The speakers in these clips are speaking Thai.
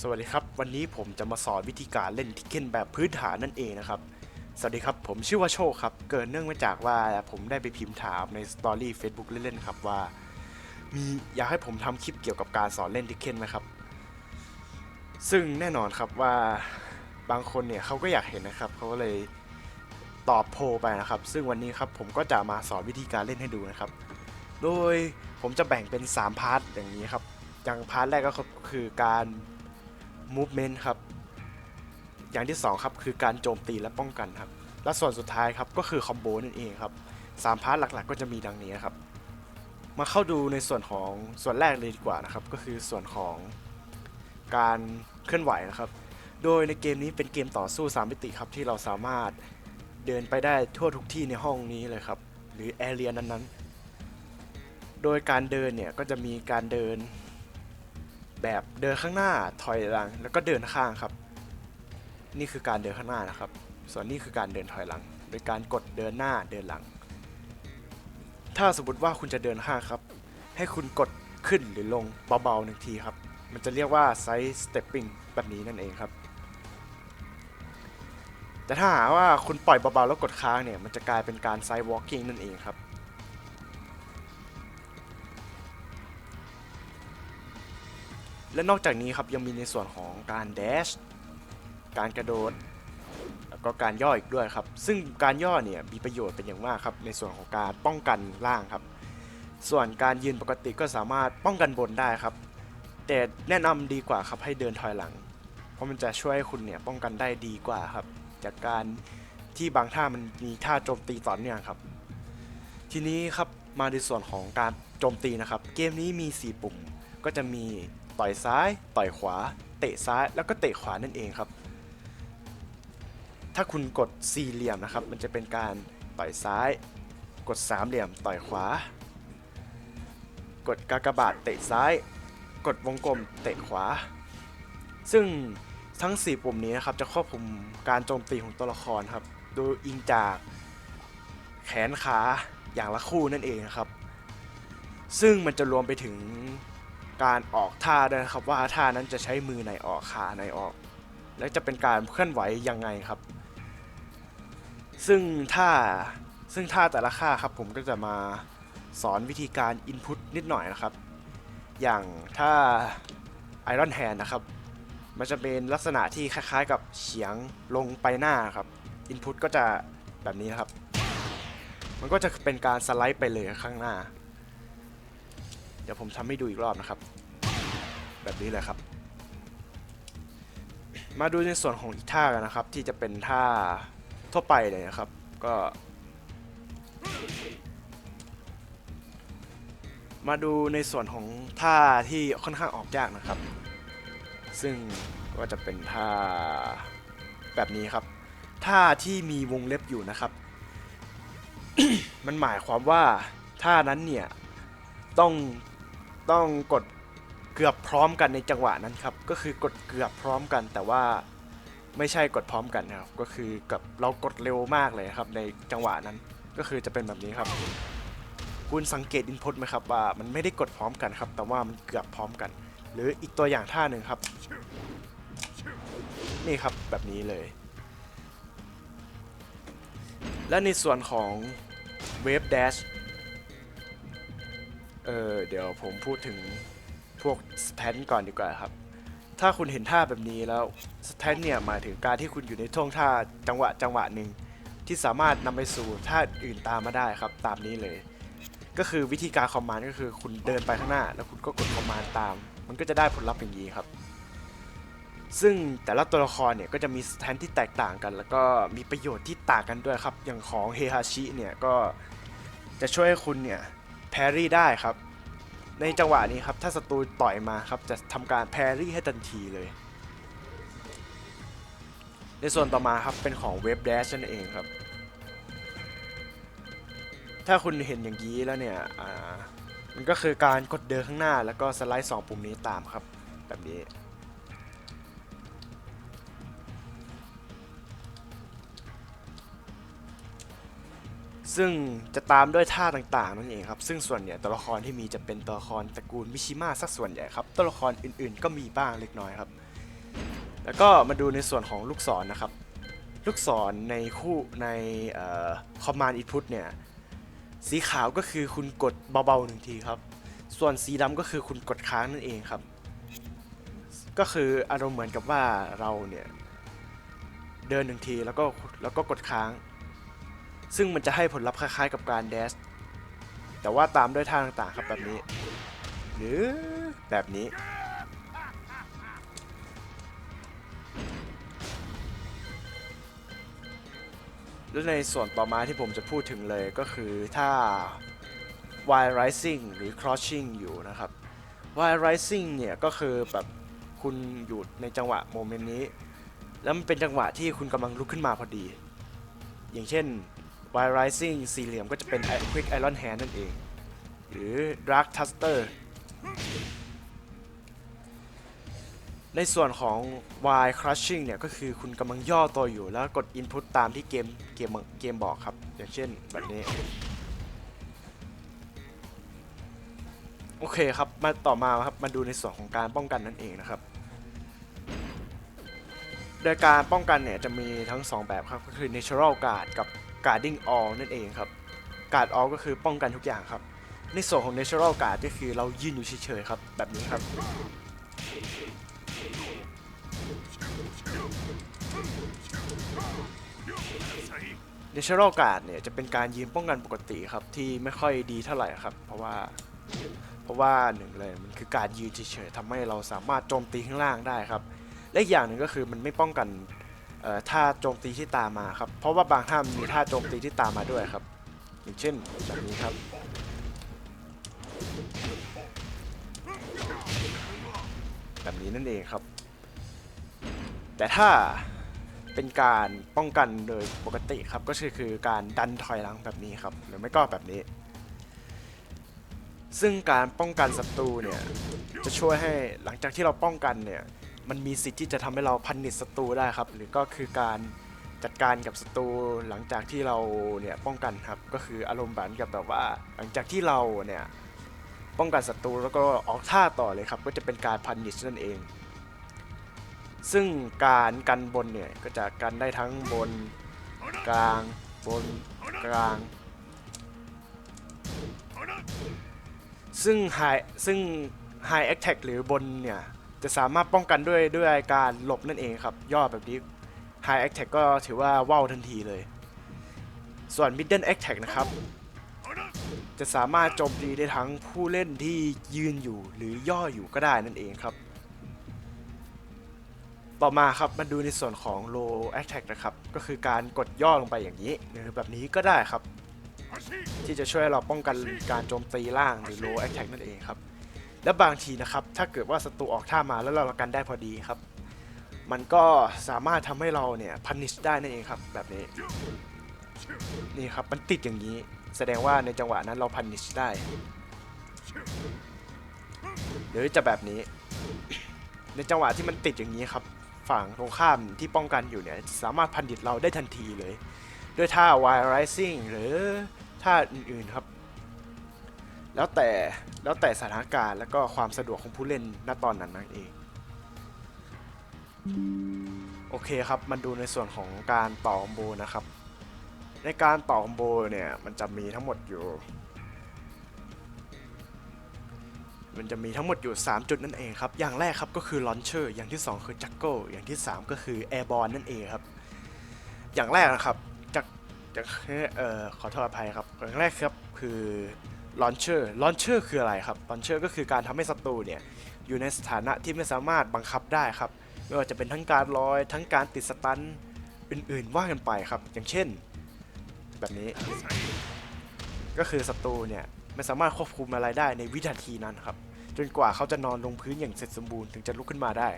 สวัสดีครับ วันนี้ผมจะมาสอนวิธีการเล่นทิกเก้นแบบพื้นฐานนั่นเองนะครับ สวัสดีครับ ผมชื่อว่าโชคครับ เกิดเนื่องมาจากว่าผมได้ไปพิมพ์ถามในสตอรี่ Facebook เล่นๆครับว่า มีอยากให้ผมทำคลิปเกี่ยวกับการสอนเล่นทิกเก้นไหมครับ ซึ่งแน่นอนครับว่าบางคนเนี่ยเขาก็อยากเห็นนะครับเขาก็เลยตอบโพลไปนะครับ ซึ่งวันนี้ครับผมก็จะมาสอนวิธีการเล่นให้ดูนะครับ โดยผมจะแบ่งเป็น 3 พาร์ทอย่างนี้ครับ อย่างพาร์ทแรกก็คือการ movement ครับ อย่างที่ 2 ครับ คือการโจมตีและป้องกันครับ และส่วนสุดท้ายครับ ก็คือคอมโบนั่นเองครับสามพาร์ทหลักๆ ก็จะมีดังนี้ครับ มาเข้าดูในส่วนของส่วนแรกเลยดีกว่านะครับ ก็คือส่วนของการเคลื่อนไหวนะครับ โดยในเกมนี้เป็นเกมต่อสู้ 3 มิติครับที่เราสามารถเดินไปได้ทั่วทุกที่ในห้องนี้เลยครับ หรือแอเรียนั้นๆ โดยการเดินเนี่ยก็จะมีการเดิน แบบเดินข้างหน้าถอยหลัง แล้วก็เดินข้างครับ นี่คือการเดินข้างหน้านะครับ ส่วนนี้คือการเดินถอยหลัง โดยการกดเดินหน้าเดินหลัง ถ้าสมมติว่าคุณจะเดินข้างครับ ให้คุณกดขึ้นหรือลงเบาๆหนึ่งทีครับ มันจะเรียกว่าไซส์สเตปปิ้งแบบนี้นั่นเองครับ แต่ถ้าหาว่าคุณปล่อยเบาๆแล้วกดค้างเนี่ย มันจะกลายเป็นการไซส์วอล์กิ่งนั่นเองครับ และนอกจากนี้ครับยังมีในส่วนของการแดชการกระโดดแล้วก็การย่ออีกด้วยครับ ซึ่งการย่อเนี่ยมีประโยชน์เป็นอย่างมากครับในส่วนของการป้องกันล่างครับ ส่วนการยืนปกติก็สามารถป้องกันบนได้ครับ แต่แนะนำดีกว่าครับให้เดินถอยหลัง เพราะมันจะช่วยให้คุณเนี่ยป้องกันได้ดีกว่าครับ จากการที่บางท่ามันมีท่าโจมตีต่อเนื่องครับ ทีนี้ครับมาในส่วนของการโจมตีนะครับ เกมนี้มี 4 ปุ่มก็จะมี ต่อยซ้าย ต่อยขวา เตะซ้ายแล้วก็เตะขวานั่นเองครับ ถ้าคุณกดสี่เหลี่ยมนะครับ มันจะเป็นการต่อยซ้าย กดสามเหลี่ยม ต่อยขวา กดกากบาทเตะซ้าย กดวงกลมเตะขวา ซึ่งทั้ง 4 ปุ่มนี้นะครับจะควบคุมการโจมตีของตัวละครครับ โดยอิงจากแขนขาอย่างละคู่นั่นเองครับ ซึ่งมันจะรวมไปถึง การออกท่าด้วยนะครับว่าท่านั้นจะใช้มือไหนออกขาไหนออก และจะเป็นการเคลื่อนไหวยังไงครับ ซึ่งท่าซึ่งท่าแต่ละท่าครับผมก็จะมาสอนวิธีการ Input นิดหน่อยนะครับ อย่างถ้า Iron Hand นะครับ มันจะเป็นลักษณะที่คล้ายๆ กับเฉียงลงไปหน้าครับ Input ก็จะแบบนี้นะครับ มันก็จะเป็นการสไลด์ไปเลยข้างหน้า เดี๋ยวผมทำให้ดูอีกรอบนะครับ แบบนี้เลยครับ มาดูในส่วนของอีกท่ากันนะครับ ที่จะเป็นท่าทั่วไปเลยนะครับ ก็ มาดูในส่วนของท่าที่ค่อนข้างออกยากนะครับ ซึ่งก็จะเป็นท่าแบบนี้ครับ ท่าที่มีวงเล็บอยู่นะครับ มันหมายความว่าท่านั้นเนี่ยต้อง ต้องกดเกือบพร้อมกันในจังหวะนั้นครับ ก็คือกดเกือบพร้อมกัน แต่ว่าไม่ใช่กดพร้อมกันนะครับ ก็คือกับเรากดเร็วมากเลยครับ ในจังหวะนั้น ก็คือจะเป็นแบบนี้ครับ คุณสังเกตอินพุตไหมครับว่ามันไม่ได้กดพร้อมกันครับ แต่ว่ามันเกือบพร้อมกัน หรืออีกตัวอย่างท่าหนึ่งครับ นี่ครับแบบนี้เลย และในส่วนของเวฟ Dash เออเดี๋ยวผมพูดถึงพวกสแตนก่อนดีกว่าครับ ถ้าคุณเห็นท่าแบบนี้แล้วสแตนเนี่ยหมายถึงการที่คุณอยู่ในท่วงท่าจังหวะจังหวะหนึ่งที่สามารถนำไปสู่ท่าอื่นตามมาได้ครับตามนี้เลย ก็คือวิธีการคอมมานด์ก็คือคุณเดินไปข้างหน้า แล้วคุณก็กดคอมมานด์ตาม มันก็จะได้ผลลัพธ์อย่างนี้ครับ ซึ่งแต่ละตัวละครเนี่ยก็จะมีสแตนที่แตกต่างกัน แล้วก็มีประโยชน์ที่ต่างกันด้วยครับ อย่างของเฮฮาชิเนี่ยก็จะช่วยให้คุณเนี่ย แพรี่ได้ครับ ในจังหวะนี้ครับ ถ้าศัตรูต่อยมาครับ จะทำการแพรี่ให้ทันทีเลย ในส่วนต่อมาครับเป็นของเว็บแดชนั่นเองครับ ถ้าคุณเห็นอย่างนี้แล้วเนี่ยอ่ามันก็คือการกดเดินข้างหน้าแล้วก็สไลด์สองปุ่มนี้ตามครับ แบบนี้ ซึ่งจะตามด้วยท่าต่างๆนั่นเองครับ ซึ่งส่วนใหญ่ตัวละครที่มีจะเป็นตัวละครตระกูลมิชิมะสักส่วนใหญ่ครับ ตัวละครอื่นๆ ก็มีบ้างเล็กน้อยครับ แล้วก็มาดูในส่วนของลูกศรนะครับ ลูกศรในคู่ในเอ่อ command input เนี่ย สีขาวก็คือคุณกดเบาๆหนึ่งทีครับ ส่วนสีดำก็คือคุณกดค้างนั่นเองครับ ก็คืออารมณ์เหมือนกับว่าเราเนี่ยเดินหนึ่งทีแล้วก็แล้วก็กดค้าง ซึ่งมันจะให้ผลลัพธ์คล้ายๆกับการแดชแต่ว่าตามด้วยท่าต่างๆครับแบบนี้ หรือแบบนี้ และในส่วนต่อมาที่ผมจะพูดถึงเลยก็คือถ้า while rising หรือ crouching อยู่นะครับ while rising เนี่ยก็คือแบบคุณอยู่ในจังหวะโมเมนต์นี้ แล้วมันเป็นจังหวะที่คุณกำลังลุกขึ้นมาพอดี อย่างเช่น while rising สี่เหลี่ยมก็จะเป็น quick iron hand นั่นเอง หรือ dark thruster ในส่วนของ while crushing เนี่ย ก็คือคุณกำลังย่อตัวอยู่แล้วกด input ตามที่เกมเกมเกมบอกครับ อย่างเช่นแบบนี้ โอเคครับ มาต่อมาครับ มาดูในส่วนของการป้องกันนั่นเองนะครับ โดยการป้องกันเนี่ย จะมีทั้ง 2 แบบครับ ก็คือ natural guard กับ guarding all นั่นเองครับ guard all ก็คือป้องกันทุกอย่างครับ ในส่วนของ natural guard ก็คือเรายืนอยู่เฉยๆครับ แบบนี้ครับ natural guard เนี่ยจะเป็นการยืนป้องกันปกติครับ ที่ไม่ค่อยดีเท่าไหร่ครับ เพราะว่าเพราะว่าหนึ่งเลยมันคือการยืนเฉยๆทำให้เราสามารถโจมตีข้างล่างได้ครับ และอีกอย่างหนึ่งก็คือมันไม่ป้องกัน ท่าโจมตีที่ตามมาครับ เพราะว่าบางท่ามันมีท่าโจมตีที่ตามมาด้วยครับ อย่างเช่นแบบนี้ครับ แบบนี้นั่นเองครับ แต่ถ้าเป็นการป้องกันโดยปกติครับก็คือคือการดันถอยหลังแบบนี้ครับ หรือไม่ก็แบบนี้ ซึ่งการป้องกันศัตรูเนี่ยจะช่วยให้หลังจากที่เราป้องกันเนี่ย มันมีสิทธิ์ที่จะทำให้เราพันนิตศัตรูได้ครับ หรือก็คือการจัดการกับศัตรูหลังจากที่เราเนี่ยป้องกันครับ ก็คืออารมณ์แบบกับแบบว่า หลังจากที่เราเนี่ยป้องกันศัตรูแล้วก็ออกท่าต่อเลยครับ ก็จะเป็นการพันนิชนั่นเอง ซึ่งการกันบนเนี่ยก็จะกันได้ทั้งบนกลางบนกลาง ซึ่ง High ซึ่ง High Attack หรือบนเนี่ย จะสามารถป้องกันด้วยด้วยการหลบนั่นเองครับ ย่อแบบนี้ High Attack ก็ถือว่าว่าวทันทีเลย ส่วน Middle Attack นะครับ จะสามารถโจมตีได้ทั้งผู้เล่นที่ยืนอยู่หรือย่ออยู่ก็ได้นั่นเองครับ ต่อมาครับมาดูในส่วนของ low attack นะครับ ก็คือการกดย่อลงไปอย่างนี้หรือแบบนี้ก็ได้ครับ ที่จะช่วยเราป้องกันการโจมตีล่างหรือ low attack นั่นเองครับ และบางทีนะครับ ถ้าเกิดว่าศัตรูออกท่ามาแล้วเรากันได้พอดีครับ มันก็สามารถทำให้เราเนี่ย punish ได้นั่นเองครับ แบบนี้ นี่ครับมันติดอย่างนี้ แสดงว่าในจังหวะนั้นเรา punish ได้ หรือจะแบบนี้ ในจังหวะที่มันติดอย่างนี้ครับ ฝั่งตรงข้ามที่ป้องกันอยู่เนี่ยสามารถพันดิตเราได้ทันทีเลย ด้วยท่า wire rising หรือท่าอื่นๆครับ แล้วแต่แล้วแต่สถานการณ์แล้วก็ความสะดวกของผู้เล่นณตอนนั้นนั่นเอง โอเคครับมาดูในส่วนของการต่อคอมโบนะครับ ในการต่อคอมโบเนี่ยมันจะมีทั้งหมดอยู่ มันจะมีทั้งหมดอยู่ 3 จุดนั่นเองครับ อย่างแรกครับก็คือ launcher อย่างที่ 2 คือ juggle อย่างที่ 3 ก็คือ airborne นั่นเองครับ อย่างแรกนะครับจากจากเอ่อขอโทษอภัยครับอย่างแรกครับคือ launcher launcher คืออะไรครับ launcher ก็คือการทำให้ศัตรูเนี่ยอยู่ในสถานะที่ไม่สามารถบังคับได้ครับไม่ว่าจะเป็นทั้งการลอย ทั้งการติดสตันอื่นๆว่ากันไปครับ อย่างเช่น แบบนี้ ก็คือศัตรูเนี่ยไม่สามารถควบคุมอะไรได้ในวินาทีนั้นครับ จนกว่าเขาจะนอนลงพื้นอย่างเสร็จสมบูรณ์ถึงจะลุกขึ้นมาได้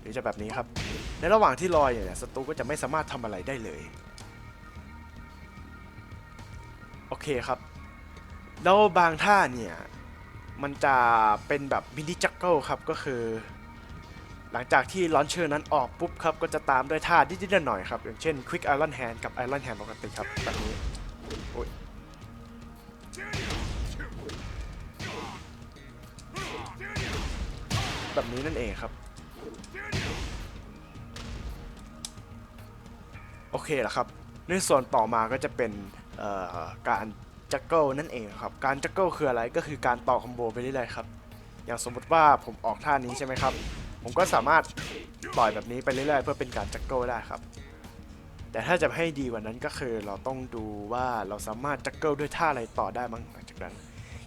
หรือจะแบบนี้ครับ ในระหว่างที่ลอยเนี่ยศัตรูก็จะไม่สามารถทำอะไรได้เลย โอเคครับ แล้วบางท่าเนี่ย มันจะเป็นแบบมินิจักเกิลครับก็คือ หลังจากที่ลอนเชอร์นั้นออกปุ๊บครับ ก็จะตามด้วยท่านิดๆหน่อยๆครับ อย่างเช่น Quick Iron Hand กับ Iron Hand ปกติครับแบบนี้โอ้ยแบบนี้นั่นเองครับโอเคแล้วครับ ในส่วนต่อมาก็จะเป็นการ จักเกิลนั่นเองครับ การจักเกิลคืออะไรก็คือการต่อคอมโบไปเรื่อยๆครับ อย่างสมมติว่าผมออกท่านี้ใช่ไหมครับ ผมก็สามารถต่อยแบบนี้ไปเรื่อยๆ เพื่อเป็นการจักเกิลได้ครับ แต่ถ้าจะให้ดีกว่านั้นก็คือเราต้องดูว่าเราสามารถจักเกิลด้วยท่าอะไรต่อได้บ้างหลังจากนั้น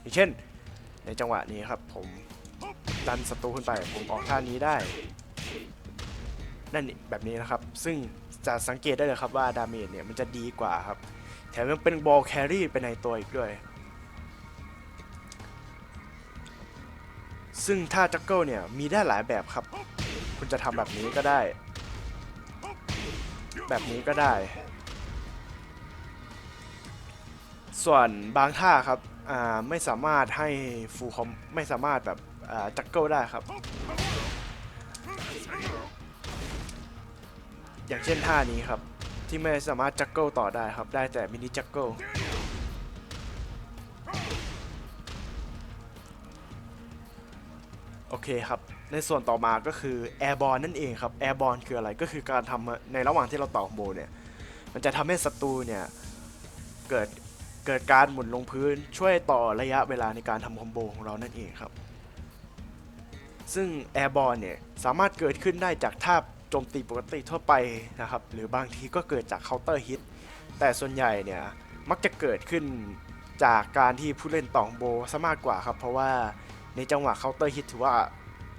อย่างเช่น ในจังหวะนี้ครับ ผมดันศัตรูขึ้นไป ผมออกท่านี้ได้ นั่นนี่แบบนี้นะครับ ซึ่งจะสังเกตได้เลยครับว่าดาเมจเนี่ยมันจะดีกว่าครับ แถมยังเป็นบอลแครี่ไปในตัวอีกด้วย ซึ่งท่าจักเกิลเนี่ย มีได้หลายแบบครับ คุณจะทำแบบนี้ก็ได้ แบบนี้ก็ได้ ส่วนบางท่าครับอ่าไม่สามารถให้ฟูคอมไม่สามารถแบบอ่าจักเกิลได้ครับ อย่างเช่นท่านี้ครับ ที่ไม่สามารถจักเกิลต่อได้ครับ ได้แต่มินิจักเกิลโอเคครับ ในส่วนต่อมาก็คือแอร์บอลนั่นเองครับแอร์บอลคืออะไรก็คือการทำในระหว่างที่เราต่อคอมโบเนี่ย มันจะทำให้ศัตรูเนี่ยเกิดเกิดการหมุนลงพื้นช่วยต่อระยะเวลาในการทำคอมโบของเรานั่นเองครับ ซึ่งแอร์บอลเนี่ยสามารถเกิดขึ้นได้จากท่า จมตีปกติทั่วไปนะครับ หรือบางทีก็เกิดจากเคาน์เตอร์ฮิต แต่ส่วนใหญ่เนี่ยมักจะเกิดขึ้นจากการที่ผู้เล่นตอคอมโบซะมากกว่าครับ เพราะว่าในจังหวะเคาน์เตอร์ฮิตถือว่า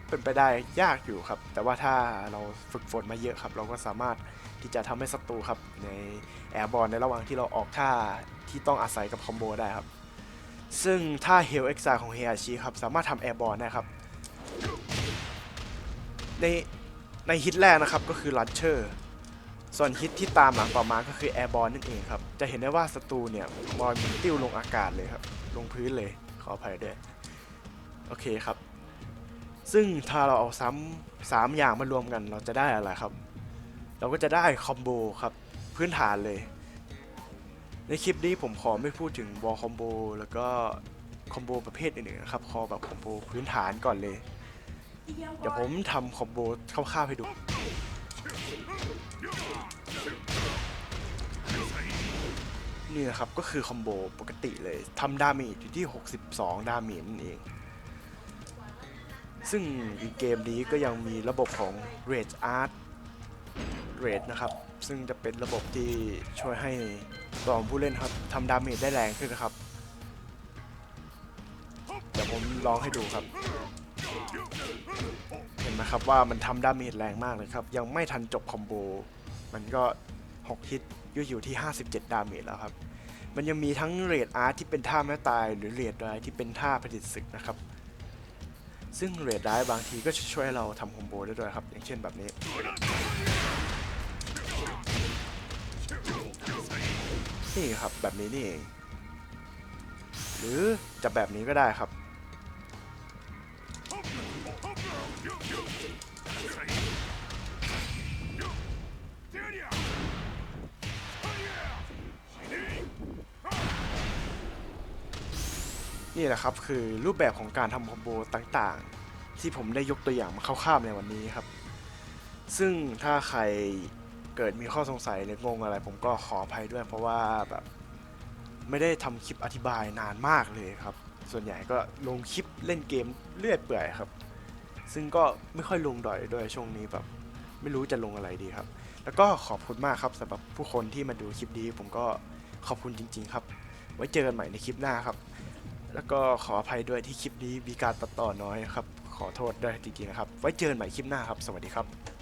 เป็นไปได้ยากอยู่ครับ แต่ว่าถ้าเราฝึกฝนมาเยอะครับ เราก็สามารถที่จะทำให้ศัตรูครับ ในแอร์บอลในระหว่างที่เราออกท่าที่ต้องอาศัยกับคอมโบได้ครับ ซึ่งท่าเฮลเอ็กซ์ของเฮียชิครับสามารถทำแอร์บอลได้ครับ ใน ในฮิตแรกนะครับก็คือลันเชอร์ส่วนฮิตที่ตามหลังต่อมาก็คือแอร์บอลนั่นเองครับ จะเห็นได้ว่าศัตรูเนี่ยบอลมันติ้วลงอากาศเลยครับ ลงพื้นเลย ขออภัยด้วย โอเคครับ ซึ่งถ้าเราเอาซ้ำสามอย่างมารวมกันเราจะได้อะไรครับ เราก็จะได้คอมโบครับ พื้นฐานเลย ในคลิปนี้ผมขอไม่พูดถึงวอลคอมโบแล้วก็คอมโบประเภทอื่นๆนะครับ ขอแบบคอมโบพื้นฐานก่อนเลย เดี๋ยวผมทำคอมโบคร่าวๆให้ดู นี่นะครับก็คือคอมโบปกติเลยทำดาเมจอยู่ที่ 62 ดาเมจนั่นเอง ซึ่งในเกมนี้ก็ยังมีระบบของ Rage Art Rage นะครับ ซึ่งจะเป็นระบบที่ช่วยให้ตัวของผู้เล่นครับทำดาเมจได้แรงขึ้นนะครับ เดี๋ยวผมลองให้ดูครับ เห็นไหมครับว่ามันทำดาเมจแรงมากเลยครับ ยังไม่ทันจบคอมโบ มันก็ 6 ฮิตอยู่อยู่ที่ 57 ดาเมจแล้วครับ มันยังมีทั้งเรดอาร์ตที่เป็นท่าแม่ตาย หรือเรดไดที่เป็นท่าผลิตศึกนะครับ ซึ่งเรดไดบางทีก็ช่วยเราทำคอมโบได้ด้วยครับ อย่างเช่นแบบนี้นี่ครับแบบนี้นี่เอง หรือจะแบบนี้ก็ได้ครับ นี่แหละครับคือรูปแบบของการทำคอมโบต่างๆ ที่ผมได้ยกตัวอย่างมาคร่าวๆในวันนี้ครับ ซึ่งถ้าใครเกิดมีข้อสงสัยหรืองงอะไร ผมก็ขออภัยด้วยเพราะว่าแบบไม่ได้ทำคลิปอธิบายนานมากเลยครับ ส่วนใหญ่ก็ลงคลิปเล่นเกมเลื่อยเปื่อยครับ ซึ่งก็ไม่ค่อยลงดอยด้วยช่วงนี้แบบไม่รู้จะลงอะไรดีครับ แล้วก็ขอบคุณมากครับสำหรับผู้คนที่มาดูคลิปนี้ผมก็ขอบคุณจริง ๆ ครับ ไว้เจอกันใหม่ในคลิปหน้าครับ แล้วก็ขออภัยด้วยที่คลิปนี้มีการตัดต่อน้อยครับ ขอโทษด้วยจริงๆนะครับ ไว้เจอกันใหม่คลิปหน้าครับ สวัสดีครับ